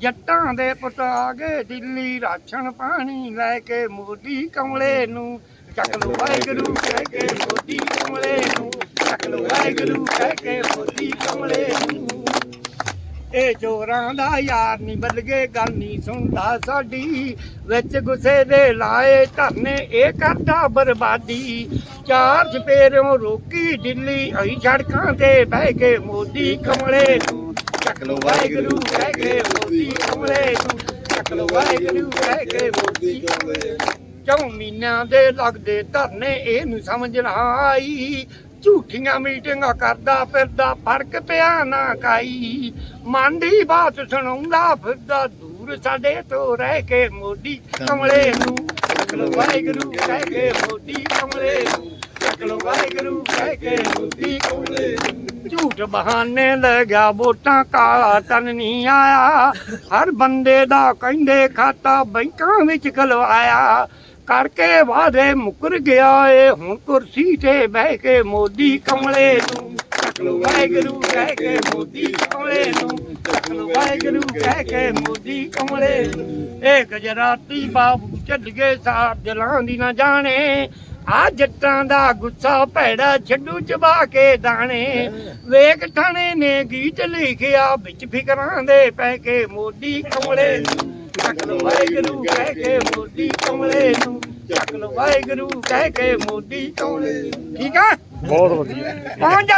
ਜੱਟਾਂ ਦੇ ਪੁੱਤ ਆ ਗਏ ਦਿੱਲੀ, ਰਾਸ਼ਨ ਪਾਣੀ ਲੈ ਕੇ ਮੋਦੀ ਕਮਲੇ ਨੂੰ। ਚੱਕ ਲੋ ਵਾਹਿਗੁਰੂ, ਕਹਿ ਕੇ ਮੋਦੀ ਕਮਲੇ ਨੂੰ। ਚੱਕ ਲੋ ਵਾਹਿਗੁਰੂ, ਕਹਿ ਕੇ ਮੋਦੀ ਕਮਲੇ ਨੂੰ। ਇਹ ਜੋਰਾਂ ਦਾ ਯਾਰ ਨਹੀਂ ਬਦਲ ਗੱਲ ਨਹੀਂ ਸੁਣਦਾ ਸਾਡੀ। ਵਿੱਚ ਗੁੱਸੇ ਦੇ ਲਾਏ ਧਰਨੇ, ਇਹ ਕਰਦਾ ਬਰਬਾਦੀ। ਚਾਰ ਚਪੇਰੋਂ ਰੋਕੀ ਦਿੱਲੀ, ਅਈ ਸੜਕਾਂ ਤੇ ਬਹਿ ਕੇ ਮੋਦੀ ਕਮਲੇ ਨੂੰ। ਚੱਕ ਲੋ ਵਾਹਿਗੁਰੂ ਕਹਿ ਕੇ ਮੋਦੀ ਕਮਲੇ ਨੂੰ ਚੱਕ ਲੋ ਵਾਹਿਗੁਰੂ ਕਹਿ ਕੇ ਮੋਦੀ ਕਮਲੇ ਚੌ ਮਹੀਨਿਆਂ ਦੇ ਲੱਗਦੇ ਧਰਨੇ ਇਹਨੂੰ ਸਮਝ ਨਾ ਆਈ। ਝੂਠੀਆਂ ਮੀਟਿੰਗਾਂ ਕਰਦਾ ਫਿਰਦਾ, ਫ਼ਰਕ ਪਿਆ ਨਾ ਕਾਈ। ਮਨ ਦੀ ਬਾਤ ਸੁਣਾਉਂਦਾ ਫਿਰਦਾ, ਦੂਰ ਸਾਡੇ ਤੋਂ ਰਹਿ ਕੇ ਮੋਦੀ ਕਮਲੇ ਨੂੰ ਲੋ ਵਾਹਿਗੁਰੂ, ਕਹਿ ਕੇ ਮੋਦੀ ਕਮਲੇ ਚੱਕ ਲੋ ਵਾਹਿਗੁਰੂ, ਕਹਿ ਕੇ ਮੋਦੀ ਕਮਲੇ ਝੂਠ ਬਹਾਨੇ ਲੈ ਗਿਆ ਵੋਟਾਂ, ਕਾਲਾ ਤਨ ਨਹੀਂ ਆਇਆ। ਹਰ ਬੰਦੇ ਦਾ ਕਹਿੰਦੇ ਖਾਤਾ ਬੈਂਕਾਂ ਵਿੱਚ ਖਲਵਾਇਆ। ਕਰਕੇ ਵਾਦੇ ਮੁਕਰ ਗਿਆ ਏ, ਹੁਣ ਕੁਰਸੀ ਤੇ ਬਹਿ ਕੇ ਮੋਦੀ ਕਮਲੇ ਨੂੰ। ਚੱਕ ਲੋ ਵਾਹਿਗੁਰੂ ਕਹਿ ਕੇ ਮੋਦੀ ਕਮਲੇ ਨੂੰ ਚੱਕ ਲੋ ਵਾਹਿਗੁਰੂ ਕਹਿ ਕੇ ਮੋਦੀ ਕਮਲੇ ਨੂੰ। ਇਹ ਗਜਰਾਤੀ ਬਾਬੂ ਚੱਲ ਗਏ ਸਾਰ ਦਿਲਾਂ ਦੀ ਨਾ ਜਾਣੇ। ਆ ਜੱਟਾਂ ਦਾ ਗੁੱਸਾ ਭੈੜਾ ਛੱਡੂ ਚਬਾ ਕੇ ਦਾਣੇ। ਵੇਖ ਠਾਣੇ ਨੇ ਗੀਤ ਲਿਖਿਆ ਵਿੱਚ ਫਿਕਰਾਂ ਦੇ ਪੈ ਕੇ ਮੋਦੀ ਕਮਲੇ ਚੱਕ ਲੋ ਵਾਹਿਗੁਰੂ ਕਹਿ ਕੇ ਮੋਦੀ ਕਮਲੇ ਨੂੰ। ਚੱਕ ਲੋ ਵਾਹਿਗੁਰੂ ਕਹਿ ਕੇ ਮੋਦੀ ਕਮਲੇ। ਠੀਕ ਆ? ਬਹੁਤ ਵਧੀਆ। ਪਹੁੰਚ ਜਾ।